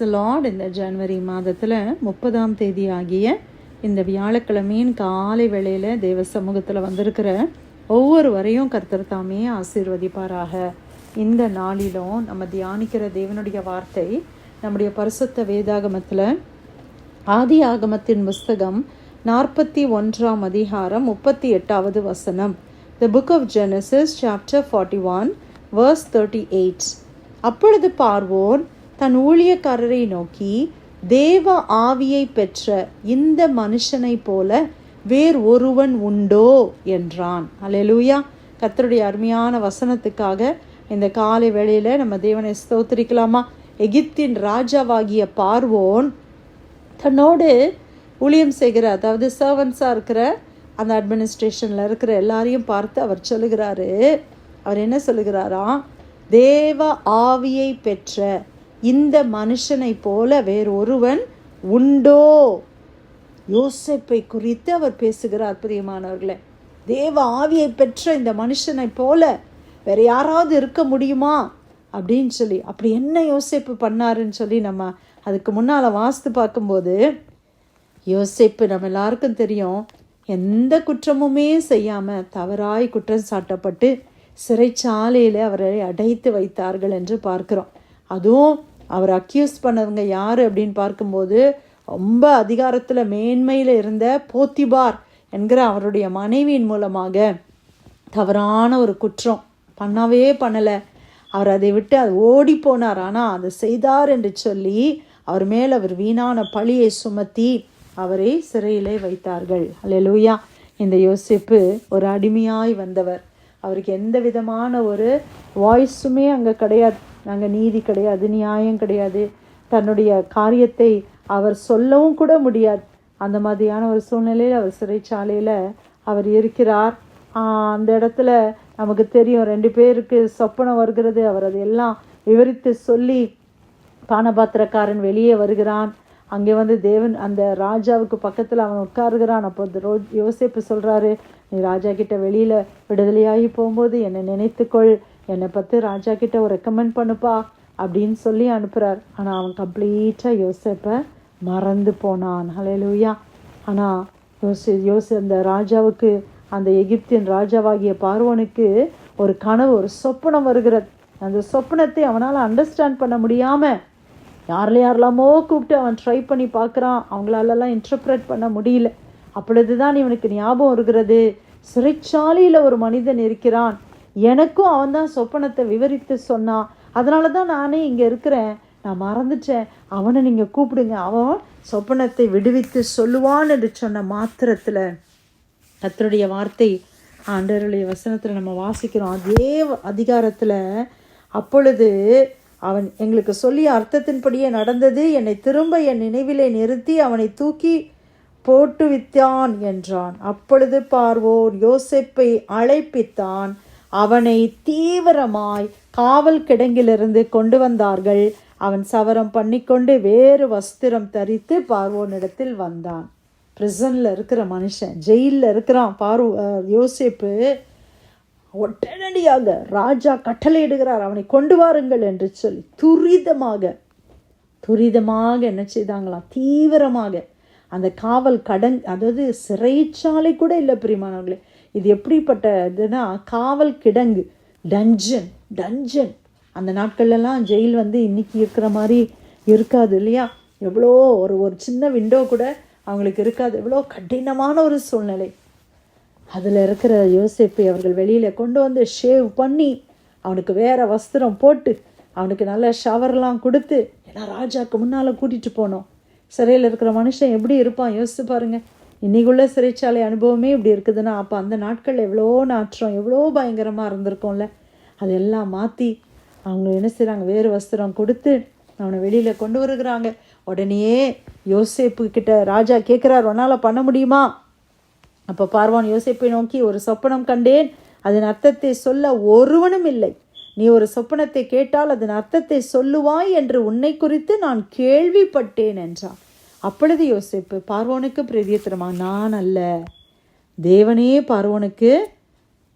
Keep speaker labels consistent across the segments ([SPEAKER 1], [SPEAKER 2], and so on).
[SPEAKER 1] Lord இந்த ஜனவரி மாதத்தில் முப்பதாம் தேதி ஆகிய இந்த வியாழக்கிழமையின் காலை வேளையில் தேவ சமூகத்தில் வந்திருக்கிற ஒவ்வொருவரையும் கர்த்தர் தாமே ஆசீர்வதிப்பாராக. இந்த நாளிலும் நம்ம தியானிக்கிற தேவனுடைய வார்த்தை நம்முடைய பரிசுத்த வேதாகமத்தில் ஆதி ஆகமத்தின் புஸ்தகம் நாற்பத்தி ஒன்றாம் அதிகாரம் முப்பத்தி எட்டாவது வசனம். The book of Genesis chapter forty one verse thirty eight அப்பொழுது பார்வோன் தன் ஊழியக்காரரை நோக்கி தேவ ஆவியை பெற்ற இந்த மனுஷனைப் போல வேறு ஒருவன் உண்டோ? என்றான். அலையலூயா கத்தருடைய அருமையான வசனத்துக்காக இந்த காலை வேளையில் நம்ம தேவனை ஸ்தோத்திரிக்கலாமா? எகிப்தின் ராஜாவாகிய பார்வோன் தன்னோடு ஊழியம் செய்கிற அதாவது சர்வன்ஸாக இருக்கிற அந்த அட்மினிஸ்ட்ரேஷனில் இருக்கிற எல்லாரையும் பார்த்து அவர் சொல்லுகிறாரு. அவர் என்ன சொல்லுகிறாராம் தேவ ஆவியை பெற்ற இந்த மனுஷனை போல வேறொருவன் உண்டோ? யோசிப்பை குறித்து அவர் பேசுகிறார் பிரியமானவர்களே. தேவ ஆவியை பெற்ற இந்த மனுஷனை போல வேற யாராவது இருக்க முடியுமா? அப்படின்னு சொல்லி அப்படி என்ன யோசிப்பு பண்ணாருன்னு சொல்லி நம்ம அதுக்கு முன்னால் வாஸ்து பார்க்கும்போது யோசிப்பு நம்ம எல்லாருக்கும் தெரியும் எந்த குற்றமுமே செய்யாமல் தவறாய் குற்றம் சாட்டப்பட்டு சிறைச்சாலையில் அவரை அடைத்து வைத்தார்கள் என்று பார்க்கிறோம். அதுவும் அவர் அக்யூஸ் பண்ணவங்க யார் அப்படின்னு பார்க்கும்போது ரொம்ப அதிகாரத்தில் மேன்மையில் இருந்த போத்திபார் என்கிற அவருடைய மனைவியின் மூலமாக தவறான ஒரு குற்றம் பண்ணவே பண்ணலை. அவர் அதை விட்டு அது ஓடி போனார். ஆனால் அதை செய்தார் என்று சொல்லி அவர் மேல் அவர் வீணான பழியை சுமத்தி அவரை சிறையிலே வைத்தார்கள். அல்லேலூயா இந்த யோசிப்பு ஒரு அடிமையாய் வந்தவர். அவருக்கு எந்த விதமான ஒரு வாய்ஸுமே அங்கே கிடையாது. அங்கே நீதி கிடையாது நியாயம் கிடையாது. தன்னுடைய காரியத்தை அவர் சொல்லவும் கூட முடியாது. அந்த மாதிரியான ஒரு சூழ்நிலையில் அவர் சிறைச்சாலையில் அவர் இருக்கிறார். அந்த இடத்துல நமக்கு தெரியும் ரெண்டு பேருக்கு சொப்பனம் வருகிறது. அவர் அதையெல்லாம் விவரித்து சொல்லி பானபாத்திரக்காரன் வெளியே வருகிறான். அங்கே வந்து தேவன் அந்த ராஜாவுக்கு பக்கத்தில் அவன் உட்காருகிறான். அப்போ அந்த ரோ யோசேப்பு சொல்கிறாரு நீ ராஜா கிட்ட வெளியில் விடுதலையாகி போகும்போது என்னை நினைத்துக்கொள். என்னை பற்றி ராஜா கிட்ட ஒரு ரெக்கமெண்ட் பண்ணுப்பா அப்படின்னு சொல்லி அனுப்புகிறார் ஆனால் அவன் கம்ப்ளீட்டாக யோசேப்பை மறந்து போனான். ஹலையிலூயா ஆனால் யோசி யோசி அந்த ராஜாவுக்கு அந்த எகிப்தின் ராஜாவாகிய பார்வனுக்கு ஒரு கனவு ஒரு சொப்பனம் வருகிறது. அந்த சொப்பனத்தை அவனால் அண்டர்ஸ்டாண்ட் பண்ண முடியாமல் யாரில் யாரெல்லாமோ கூப்பிட்டு அவன் ட்ரை பண்ணி பார்க்குறான். அவங்களாலலாம் இன்டர்பிரட் பண்ண முடியல. அப்பொழுது தான் இவனுக்கு ஞாபகம் இருக்கிறது சிறைச்சாலையில் ஒரு மனிதன் இருக்கிறான். எனக்கும் அவன் தான் சொப்பனத்தை விவரித்து சொன்னான் அதனால தான் நானே இங்கே இருக்கிறேன். நான் மறந்துட்டேன். அவனை நீங்கள் கூப்பிடுங்க. அவன் சொப்பனத்தை விடுவித்து சொல்லுவான் என்று சொன்ன மாத்திரத்தில் கத்தருடைய வார்த்தை ஆண்டருடைய வசனத்தில் நம்ம வாசிக்கிறோம். அதே அதிகாரத்தில் அப்பொழுது அவன் எங்களுக்கு சொல்லிய அர்த்தத்தின்படியே நடந்தது. என்னை திரும்ப என் நினைவிலே நிறுத்தி அவனை தூக்கி போட்டு வித்தான் என்றான். அப்பொழுது பார்வோர் யோசிப்பை அழைப்பித்தான். அவனை தீவிரமாய் காவல் கிடங்கிலிருந்து கொண்டு வந்தார்கள். அவன் சவரம் பண்ணிக்கொண்டு வேறு வஸ்திரம் தரித்து பார்வோனிடத்தில் வந்தான். பிரிசனில் இருக்கிற மனுஷன் ஜெயிலில் இருக்கிறான். பார்வ யோசிப்பு உடனடியாக ராஜா கட்டளையிடுகிறார் அவனை கொண்டு வாருங்கள் என்று சொல்லி துரிதமாக துரிதமாக என்ன செய்தாங்களாம் தீவிரமாக அந்த காவல் கடன் அதாவது சிறைச்சாலை கூட இல்லை பிரிமானவர்களே இது எப்படிப்பட்ட இதுனா காவல் கிடங்கு டஞ்சன் டஞ்சன் அந்த நாட்கள்லாம் ஜெயில் வந்து இன்றைக்கி இருக்கிற மாதிரி இருக்காது இல்லையா? எவ்வளோ ஒரு ஒரு சின்ன விண்டோ கூட அவங்களுக்கு இருக்காது. எவ்வளோ கடினமான ஒரு சூழ்நிலை. அதில் இருக்கிற யோசேப்பை அவர்கள் வெளியில் கொண்டு வந்து ஷேவ் பண்ணி அவனுக்கு வேறு வஸ்திரம் போட்டு அவனுக்கு நல்ல ஷவர்லாம் கொடுத்து ஏன்னா ராஜாக்கு முன்னால் கூட்டிகிட்டு போனோம். சிறையில் இருக்கிற மனுஷன் எப்படி இருப்பான்? யோசித்து பாருங்க. இன்றைக்குள்ள சிறைச்சாலை அனுபவமே இப்படி இருக்குதுன்னா அப்போ அந்த நாட்களில் எவ்வளோ நாற்றம் எவ்வளோ பயங்கரமாக இருந்திருக்கும்ல. அதெல்லாம் மாற்றி அவங்க என்ன செய்கிறாங்க வேறு வஸ்திரம் கொடுத்து அவனை வெளியில் கொண்டு வருகிறாங்க. உடனே யோசேப்பு கிட்ட ராஜா கேட்குறார் உன்னால் பண்ண முடியுமா? அப்போ பார்வான் யோசிப்பை நோக்கி ஒரு சொப்பனம் கண்டேன் அதன் அர்த்தத்தை சொல்ல ஒருவனும் இல்லை. நீ ஒரு சொப்பனத்தை கேட்டால் அதன் அர்த்தத்தை சொல்லுவாய் என்று உன்னை குறித்து நான் கேள்விப்பட்டேன் என்றார் அப்பொழுது யோசிப்பு பார்வோனுக்கு பிரதியத்திரமா? நான் அல்ல. தேவனே பார்வோனுக்கு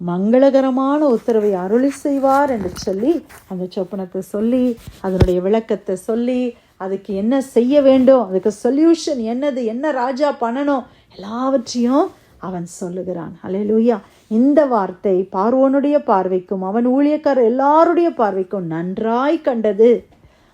[SPEAKER 1] மங்களகரமான உத்தரவை அருளி செய்வார் என்று சொல்லி அந்த சொப்பனத்தை சொல்லி அதனுடைய விளக்கத்தை சொல்லி அதுக்கு என்ன செய்ய வேண்டும் அதுக்கு சொல்யூஷன் என்னது என்ன ராஜா பண்ணணும் எல்லாவற்றையும் அவன் சொல்லுகிறான். ஹalleluya. இந்த வார்த்தை பார்வோனுடைய பார்வைக்கும் அவன் ஊழியக்காரர் எல்லாருடைய பார்வைக்கும் நன்றாய் கண்டது.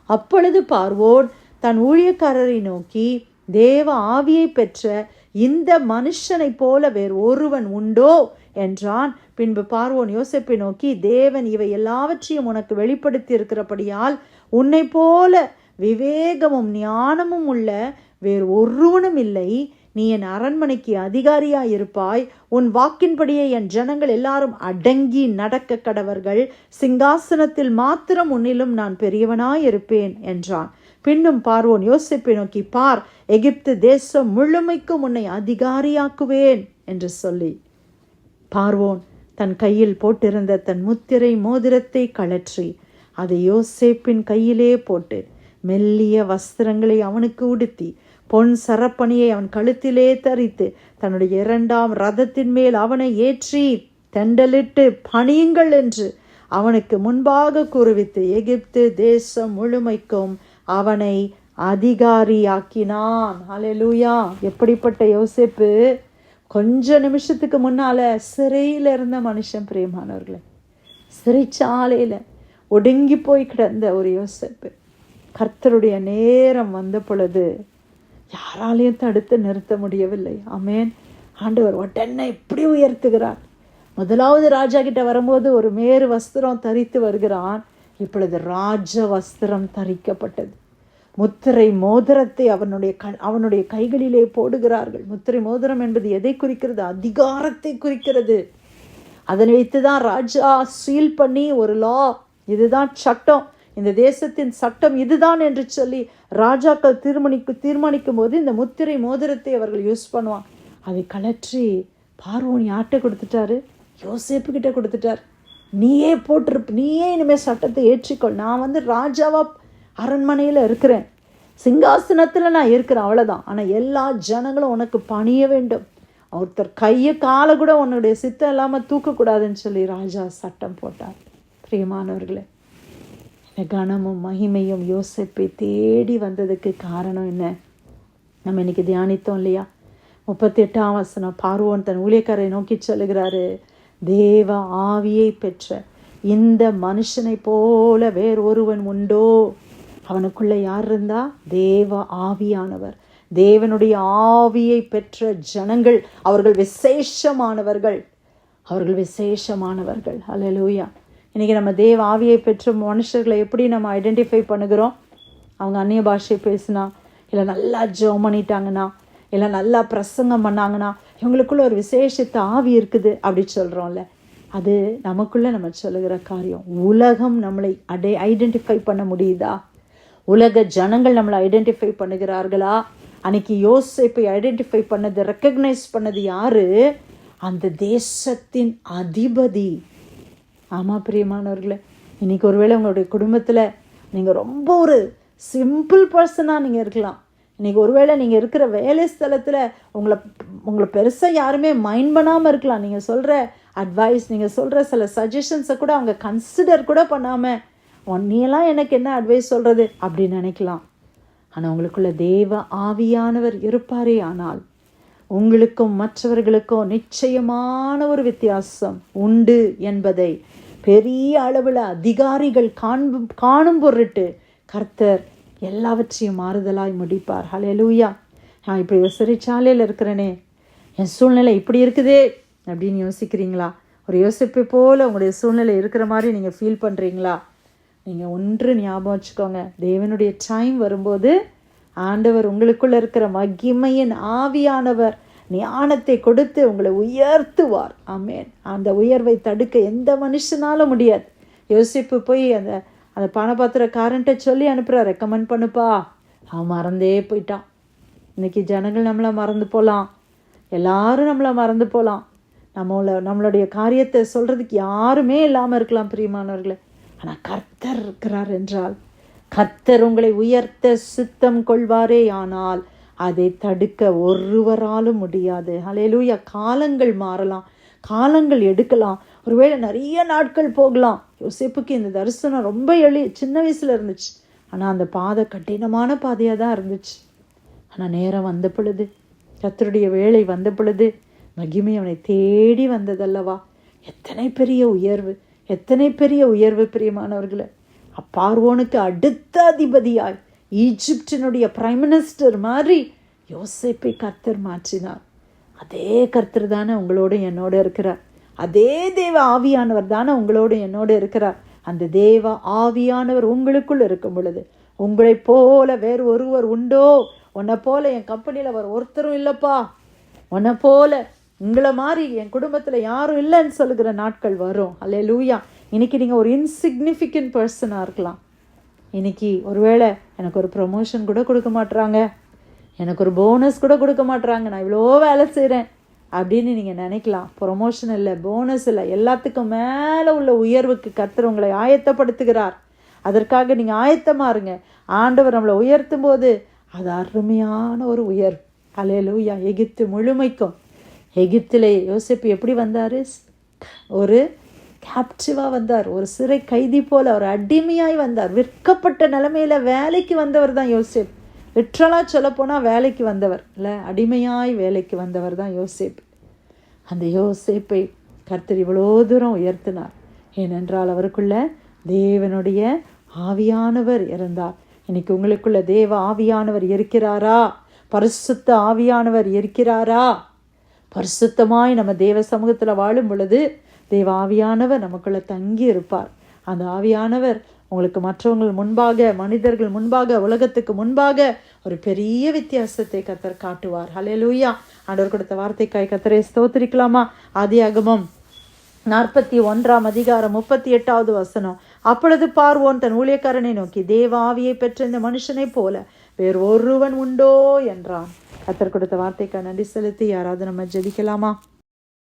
[SPEAKER 1] அப்பொழுது பார்வோன் தன் ஊழியக்காரரை நோக்கி தேவ ஆவியை பெற்ற இந்த மனுஷனைப் போல வேறு ஒருவன் உண்டோ? என்றான். பின்பு பார்வோன் யோசிப்பை நோக்கி தேவன் இவை எல்லாவற்றையும் உனக்கு வெளிப்படுத்தி இருக்கிறபடியால் உன்னை போல விவேகமும் ஞானமும் உள்ள வேறு ஒருவனும் இல்லை. நீ என் அரண்மனைக்கு அதிகாரியாய் இருப்பாய். உன் வாக்கின்படியே என் ஜனங்கள் எல்லாரும் அடங்கி நடக்க கடவர்கள். சிங்காசனத்தில் மாத்திரம் உன்னிலும் நான் பெரியவனாயிருப்பேன் என்றான். பின்னும் பார்வோன் யோசிப்பை நோக்கி பார் எகிப்து தேசம் முழுமைக்கும் உன்னை அதிகாரியாக்குவேன் என்று சொல்லி பார்வோன் தன் கையில் போட்டிருந்த தன் முத்திரை மோதிரத்தை கழற்றி அதை யோசேப்பின் கையிலே போட்டு மெல்லிய வஸ்திரங்களை அவனுக்கு உடுத்தி பொன் சரப்பணியை அவன் கழுத்திலே தரித்து தன்னுடைய இரண்டாம் ரதத்தின் மேல் அவனை ஏற்றி தெண்டலிட்டு பணியுங்கள் என்று அவனுக்கு முன்பாக கூறுவித்து எகிப்து தேசம் முழுமைக்கும் அவனை அதிகாரியாக்கினான். ஹalleluya. எப்படிப்பட்ட யோசிப்பு? கொஞ்ச நிமிஷத்துக்கு முன்னால சிறையில் இருந்த மனுஷன் பிரியமானவர்களே சிறைச்சாலையில் ஒடுங்கி போய் கிடந்த ஒரு யோசிப்பு. கர்த்தருடைய நேரம் வந்த பொழுது யாராலையும் தடுத்து நிறுத்த முடியவில்லை. அமேன் ஆண்டவர் உடனே இப்படி உயர்த்துகிறார். முதலாவது ராஜா கிட்ட வரும்போது ஒரு மேறு வஸ்திரம் தரித்து வருகிறான். இப்பொழுது ராஜ வஸ்திரம் தரிக்கப்பட்டது. முத்திரை மோதிரத்தை அவனுடைய க அவனுடைய கைகளிலே போடுகிறார்கள். முத்திரை மோதிரம் என்பது எதை குறிக்கிறது? அதிகாரத்தை குறிக்கிறது. அதனை வைத்து தான் ராஜா சீல் பண்ணி ஒரு லா இதுதான் சட்டம். இந்த தேசத்தின் சட்டம் இதுதான் என்று சொல்லி ராஜாக்கள் தீர்மானிக்கு தீர்மானிக்கும் போது இந்த முத்திரை மோதிரத்தை அவர்கள் யூஸ் பண்ணுவான் அதை கலற்றி பார்வோன் யார்கிட்ட கொடுத்துட்டாரு? யோசேப்பு கிட்ட கொடுத்துட்டார். நீயே போட்டிருப்ப நீயே இனிமேல் சட்டத்தை ஏற்றிக்கொள். நான் வந்து ராஜாவா அரண்மனையில் இருக்கிறேன். சிங்காசனத்தில் நான் இருக்கிறேன் அவ்வளோதான் ஆனால் எல்லா ஜனங்களும் உனக்கு பணிய வேண்டும். ஒருத்தர் கையை காலை கூட உன்னுடைய சித்தம் இல்லாமல் தூக்கக்கூடாதுன்னு சொல்லி ராஜா சட்டம் போட்டார். பிரியமானவர்களே கனமும் மகிமையும் யோசிப்பை தேடி வந்ததுக்கு காரணம் என்ன? நம்ம இன்னைக்கு தியானித்தோம் இல்லையா? முப்பத்தி எட்டாம் வசனம் பார்வோன் தன் ஊழியக்காரரை நோக்கி சொல்லுகிறாரு. தேவ ஆவியை பெற்ற இந்த மனுஷனை போல வேறு ஒருவன் உண்டோ? அவனுக்குள்ள யார் இருந்தா? தேவ ஆவியானவர். தேவனுடைய ஆவியை பெற்ற ஜனங்கள் அவர்கள் விசேஷமானவர்கள். அவர்கள் விசேஷமானவர்கள். அலலூயா இன்றைக்கி நம்ம தேவ ஆவியை பெற்ற மனுஷர்களை எப்படி நம்ம ஐடென்டிஃபை பண்ணுகிறோம்? அவங்க அந்நிய பாஷை பேசுனா இல்லை நல்லா ஜோம் பண்ணிட்டாங்கன்னா இல்லை நல்லா பிரசங்கம் பண்ணாங்கன்னா இவங்களுக்குள்ள ஒரு விசேஷத்த ஆவி இருக்குது அப்படி சொல்கிறோம்ல அது நமக்குள்ளே நம்ம சொல்லுகிற காரியம். உலகம் நம்மளை அடை ஐடென்டிஃபை பண்ண முடியுதா? உலக ஜனங்கள் நம்மளை ஐடென்டிஃபை பண்ணுகிறார்களா? அன்னைக்கு யோசிப்பை ஐடென்டிஃபை பண்ணது ரெக்கக்னைஸ் பண்ணது யாரு? அந்த தேசத்தின் அதிபதி. ஆமாம் பிரியமானவர்களே. இன்னைக்கு ஒருவேளை உங்களுடைய குடும்பத்தில் நீங்கள் ரொம்ப ஒரு சிம்பிள் பர்சனாக நீங்கள் இருக்கலாம். இன்றைக்கி ஒருவேளை நீங்கள் இருக்கிற வேலை ஸ்தலத்தில் உங்களை உங்களை பெருசாக யாருமே மைண்ட் பண்ணாமல் இருக்கலாம். நீங்கள் சொல்கிற அட்வைஸ் நீங்கள் சொல்கிற சில சஜஷன்ஸை கூட அவங்க கன்சிடர் கூட பண்ணாமல் ஒன்னியெல்லாம் எனக்கு என்ன அட்வைஸ் சொல்கிறது அப்படின்னு நினைக்கலாம். ஆனால் உங்களுக்குள்ள தேவ ஆவியானவர் இருப்பாரே ஆனால் உங்களுக்கும் மற்றவர்களுக்கும் நிச்சயமான ஒரு வித்தியாசம் உண்டு என்பதை பெரிய அளவில் அதிகாரிகள் காண்பு காணும் பொருட்டு கர்த்தர் எல்லாவற்றையும் மாறுதலாய் முடிப்பார். ஹalleluya நான் இப்படி ஒரு சிறைச்சாலையில் இருக்கிறேனே. என் சூழ்நிலை இப்படி இருக்குதே அப்படின்னு யோசிக்கிறீங்களா? ஒரு யோசிப்பை போல் உங்களுடைய சூழ்நிலை இருக்கிற மாதிரி நீங்கள் ஃபீல் பண்ணுறீங்களா நீங்கள் ஒன்று ஞாபகம் வச்சுக்கோங்க. தேவனுடைய டைம் வரும்போது ஆண்டவர் உங்களுக்குள்ள இருக்கிற மகிமையின் ஆவியானவர். ஞானத்தை கொடுத்து உங்களை உயர்த்துவார். ஆமேன். அந்த உயர்வை தடுக்க எந்த மனுஷனாலும் முடியாது. யோசிப்பு போய் அந்த அந்த பணபாத்திரக்காரன்ட்ட சொல்லி அனுப்புகிற ரெக்கமெண்ட் பண்ணுப்பா. அவன் மறந்தே போயிட்டான். இன்னைக்கு ஜனங்கள் நம்மளை மறந்து போகலாம் எல்லாரும் நம்மளை மறந்து போகலாம் நம்மள நம்மளுடைய காரியத்தை சொல்கிறதுக்கு யாருமே இல்லாமல் இருக்கலாம் பிரியமானவர்களே. ஆனால் கர்த்தர் இருக்கிறார் என்றால் கர்த்தர் உங்களை உயர்த்த சித்தம் கொள்வாரே ஆனால் அதை தடுக்க ஒருவராலும் முடியாது. அலையலூயா காலங்கள் மாறலாம். காலங்கள் எடுக்கலாம். ஒருவேளை நிறைய நாட்கள் போகலாம். யோசிப்புக்கு இந்த தரிசனம் ரொம்ப எளி சின்ன வயசில் இருந்துச்சு. ஆனால் அந்த பாதை கடினமான பாதையாக தான் இருந்துச்சு. ஆனால் நேரம் வந்த பொழுது கத்தருடைய வேலை வந்த பொழுது மகிமை அவனை தேடி வந்ததல்லவா? எத்தனை பெரிய உயர்வு எத்தனை பெரிய உயர்வு பிரியமானவர்களை. அப்பார்வோனுக்கு அடுத்த அதிபதியாய் ஈஜிப்டினுடைய பிரைம் மினிஸ்டர் மாதிரி யோசிப்பை கர்த்தர் மாற்றினார். அதே கர்த்தர் தானே உங்களோட என்னோட இருக்கிறார். அதே தேவ ஆவியானவர் தானே உங்களோட என்னோட இருக்கிறார். அந்த தேவ ஆவியானவர் உங்களுக்குள் இருக்கும் பொழுது உங்களை போல வேறு ஒருவர் உண்டோ? உன்னை போல என் கம்பெனியில் அவர் ஒருத்தரும் இல்லைப்பா. உன்னை போல உங்களை மாதிரி என் குடும்பத்தில் யாரும் இல்லைன்னு சொல்லுகிற நாட்கள் வரும். அல்லே லூயா இன்னைக்கு நீங்கள் ஒரு இன்சிக்னிஃபிகண்ட் பர்சனாக இருக்கலாம். இன்னைக்கு ஒருவேளை எனக்கு ஒரு ப்ரொமோஷன் கூட கொடுக்க மாட்றாங்க. எனக்கு ஒரு போனஸ் கூட கொடுக்க மாட்றாங்க. நான் இவ்வளோ வேலை செய்கிறேன் அப்படின்னு நீங்கள் நினைக்கலாம். ப்ரொமோஷன் இல்லை போனஸ் இல்லை எல்லாத்துக்கும் மேலே உள்ள உயர்வுக்கு கர்த்தர் உங்களை ஆயத்தப்படுத்துகிறார். அதற்காக நீங்கள் ஆயத்தமாக இருங்க. ஆண்டவர் நம்மளை உயர்த்தும் போது அது அருமையான ஒரு உயர்வு. அலையலூயா எகிப்து முழுமைக்கும். எகிப்திலே யோசிப்பு எப்படி வந்தார்? ஒரு கேப்டிவாக வந்தார். ஒரு சிறை கைதி போல் அவர் அடிமையாய் வந்தார். விற்கப்பட்ட நிலமையில் வேலைக்கு வந்தவர் தான் யோசேப். லிட்ரலாக சொல்லப்போனால் வேலைக்கு வந்தவர். இல்லை அடிமையாய் வேலைக்கு வந்தவர் தான் யோசேப். அந்த யோசேப்பை கர்த்தர் இவ்வளோ தூரம் உயர்த்தினார். ஏனென்றால் அவருக்குள்ள தேவனுடைய ஆவியானவர் இருந்தார். இன்னைக்கு உங்களுக்குள்ள தேவ ஆவியானவர் இருக்கிறாரா? பரிசுத்த ஆவியானவர் இருக்கிறாரா? பரிசுத்தமாய் நம்ம தேவ சமூகத்தில் வாழும் பொழுது தேவ ஆவியானவர் நமக்குள்ள தங்கி இருப்பார். அந்த ஆவியானவர் உங்களுக்கு மற்றவங்கள் முன்பாக மனிதர்கள் முன்பாக உலகத்துக்கு முன்பாக ஒரு பெரிய வித்தியாசத்தை கத்தர் காட்டுவார். ஹalleluya. ஆண்டவர் கொடுத்த வார்த்தைக்காய் கத்தரை ஸ்தோத்திரிக்கலாமா? ஆதியாகமம் நாற்பத்தி ஒன்றாம் அதிகாரம் முப்பத்தி எட்டாவது வசனம். அப்பொழுது பார்வோன் தன் ஊழியக்காரனை நோக்கி தேவ ஆவியை பெற்ற இந்த மனுஷனைப் போல வேறு ஒருவன் உண்டோ? என்றான். கத்தர் கொடுத்த வார்த்தைக்காய் நன்றி செலுத்தி யாராவது நம்ம ஜெபிக்கலாமா?